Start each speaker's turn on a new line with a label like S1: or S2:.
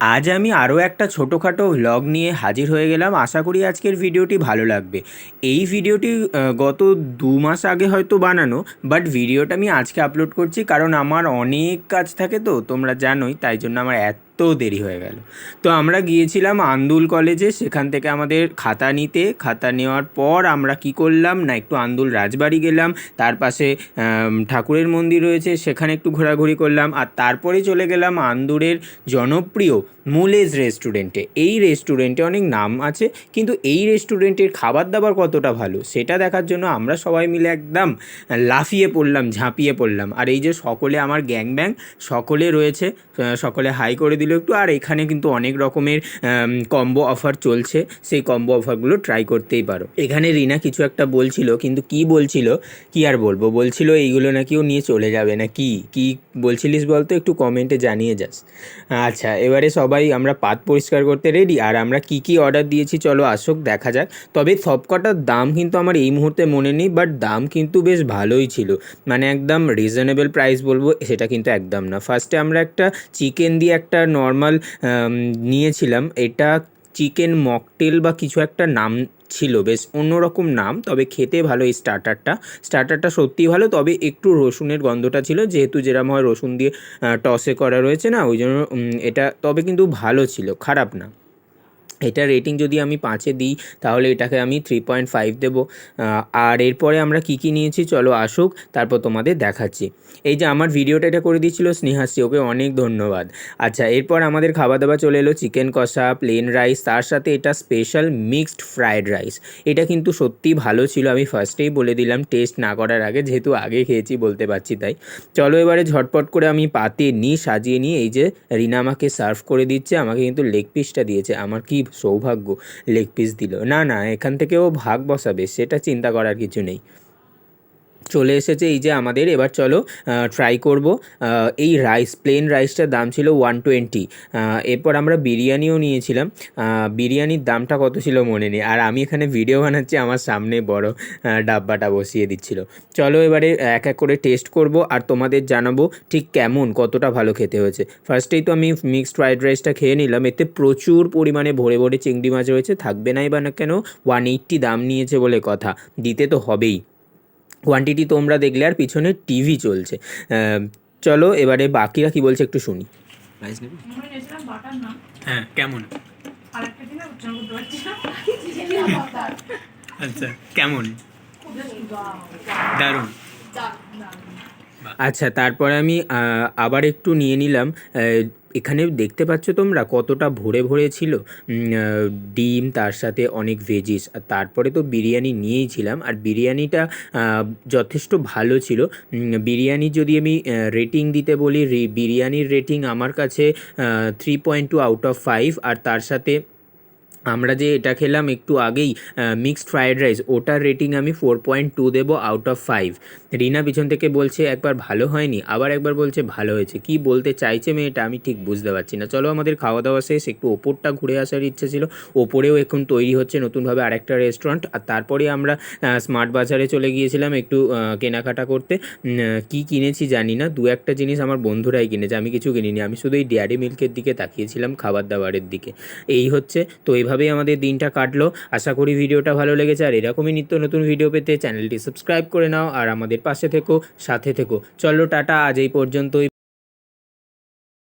S1: আজ আমি আরও একটা ছোটোখাটো ভ্লগ নিয়ে হাজির হয়ে গেলাম। আশা করি আজকের ভিডিওটি ভালো লাগবে। এই ভিডিওটি গত দু মাস আগে হয়তো বানানো বাট ভিডিওটা আমি আজকে আপলোড করছি কারণ আমার অনেক কাজ থাকে তো, তোমরা জানোই, তাই জন্য আমার এত দেরি হয়ে গেল। তো আমরা গিয়েছিলাম আন্দুল কলেজে, সেখান থেকে আমাদের খাতা নিতে। খাতা নেওয়ার পর আমরা কি করলাম না, একটু আন্দুল রাজবাড়ি গেলাম, তার পাশে ঠাকুরের মন্দির রয়েছে, সেখানে একটু ঘোরাঘুরি করলাম, আর তারপরে চলে গেলাম আন্দুরের জনপ্রিয় মুলেজ রেস্টুরেন্টে। এই রেস্টুরেন্টে অনেক নাম আছে, কিন্তু এই রেস্টুরেন্টের খাবার দাবার কতটা ভালো, সেটা দেখার জন্য আমরা সবাই মিলে একদম লাফিয়ে পড়লাম, ঝাঁপিয়ে পড়লাম। আর এই যে সকলে আমার গ্যাং ব্যাং সকলে রয়েছে সকলে হাই করে দিল একটু, আর এখানে কিন্তু অনেক রকমের কম্বো অফার চলছে। সেই কম্বো অফারগুলো ট্রাই করতেই পারো। এখানে রিনা কিছু একটা বলছিল, কিন্তু কি বলছিল, কি আর বলব? বলছিল এইগুলো নাকি ও নিয়ে চলে যাবে না। কি? কি বলছিলিস বলতো? একটু কমেন্টে জানিয়ে যাস। আচ্ছা এবারে সবাই আমরা পাত পরিষ্কার করতে রেডি আর আমরা কি কি অর্ডার দিয়েছি চলো আসুক, দেখা যাক। তবে সবকটার দাম কিন্তু আমার এই মুহূর্তে মনে নেই বাট দাম কিন্তু বেশ ভালোই ছিল। মানে একদম রিজনেবল প্রাইস বলব, সেটা কিন্তু একদম না। ফার্স্টে আমরা একটা চিকেন দিয়ে একটা নর্মাল নিয়েছিলাম, এটা চিকেন মকটেল বা কিছু একটা নাম ছিল, বেশ অন্যরকম নাম, তবে খেতে ভালো এই স্টার্টারটা স্টার্টারটা সত্যিই ভালো, তবে একটু রসুনের গন্ধটা ছিল, যেহেতু যেরকম হয় রসুন দিয়ে টসে করা রয়েছে না, ওই জন্য এটা তবে কিন্তু ভালো ছিল, খারাপ না। এটা রেটিং যদি আমি পাঁচে দিই, তাহলে এটাকে আমি থ্রি পয়েন্ট ফাইভ দেবো। আর এরপরে আমরা কি কি নিয়েছি? চলো আসুক, তারপর তোমাদের দেখাচ্ছি। এই যে আমার ভিডিওটা এটা করে দিয়েছিল স্নেহাশ্রী ওকে অনেক ধন্যবাদ। আচ্ছা এরপর আমাদের খাওয়া দাওয়া চলে এলো চিকেন কষা প্লেন রাইস তার সাথে এটা স্পেশাল মিক্সড ফ্রায়েড রাইস এটা কিন্তু সত্যিই ভালো ছিল, আমি ফার্স্টেই বলে দিলাম টেস্ট না করার আগে, যেহেতু আগে খেয়েছি, বলতে পারছি তাই। চলো এবারে ঝটপট করে আমি পাতে নিই, সাজিয়ে নিই, এই যে রিনা আমাকে সার্ভ করে দিচ্ছে, আমাকে কিন্তু লেগ পিসটা দিয়েছে। আমার কি সৌভাগ্য লেগ পিস দিল। না না, এখান থেকেও ভাগ বসাবে, সেটা চিন্তা করার কিছু নেই। চলে এসেছে, এই যে আমাদের। এবার চলো ট্রাই করব। এই রাইস প্লেন রাইসটার দাম ছিল ওয়ান টোয়েন্টি এরপর আমরা বিরিয়ানিও নিয়েছিলাম। বিরিয়ানির দামটা কত ছিল মনে নেই। আর আমি এখানে ভিডিও বানাচ্ছি, আমার সামনে বড় ডাব্বাটা বসিয়ে দিচ্ছিল। চলো এবারে এক এক করে টেস্ট করব আর তোমাদের জানাব ঠিক কেমন, কতটা ভালো খেতে হয়েছে। ফার্স্টেই তো আমি মিক্সড ফ্রাইড রাইসটা খেয়ে নিলাম। এতে প্রচুর পরিমাণে ভরে ভরে চিংড়ি মাছ রয়েছে। থাকবে নাই বা না কেন? ওয়ান এইট্টি দাম নিয়েছে বলে কথা। দিতে তো হবেই। কোয়ান্টিটি তোমরা দেখলে আর পিছনে টিভি চলছে। চলো এবারে বাকিরা কি বলছে একটু শুনি। হ্যাঁ কেমন? আচ্ছা কেমন?
S2: দারুণ।
S1: আচ্ছা তারপরে আমি আবার একটু নিয়ে নিলাম। এখানে দেখতে পাচ্ছ তোমরা কতটা ভরে ভরে ছিল। ডিম, তার সাথে অনেক ভেজিস আর তারপরে তো বিরিয়ানি নিয়েইছিলাম আর বিরিয়ানিটা যথেষ্ট ভালো ছিল। বিরিয়ানি যদি আমি রেটিং দিতে বলি বিরিয়ানির রেটিং আমার কাছে three point two out of five আর তার সাথে আমরা যে এটা খেলাম একটু আগেই মিক্সড ফ্রায়েড রাইস ওটার রেটিং আমি ফোর পয়েন্ট টু দেবো আউট অফ ফাইভ রিনা পিছন থেকে বলছে, একবার ভালো হয়নি। আবার একবার বলছে, ভালো হয়েছে। কি বলতে চাইছে মেয়েটা আমি ঠিক বুঝতে পারছি না। চলো আমাদের খাওয়া দাওয়া শেষ, একটু ওপরটা ঘুরে আসার ইচ্ছে ছিল। ওপরেও এখন তৈরি হচ্ছে নতুনভাবে আরেকটা রেস্টুরেন্ট আর তারপরে আমরা স্মার্ট বাজারে চলে গিয়েছিলাম একটু কেনাকাটা করতে। কি কিনেছি জানি না। দু একটা জিনিস আমার বন্ধুরাই কিনেছে, আমি কিছু কিনিনি। আমি শুধু এই ডেয়ারি মিল্কের দিকে তাকিয়েছিলাম খাবার দাবারের দিকে। এই হচ্ছে, তো এইভাবেই আমাদের দিনটা কাটলো। আশা করি ভিডিওটা ভালো লেগেছে। আর এরকমই নিত্য নতুন ভিডিও পেতে চ্যানেলটি সাবস্ক্রাইব করে নাও। আর আমাদের পাশে থেকো, সাথে থেকো। চলো টাটা, আজ এই পর্যন্তই।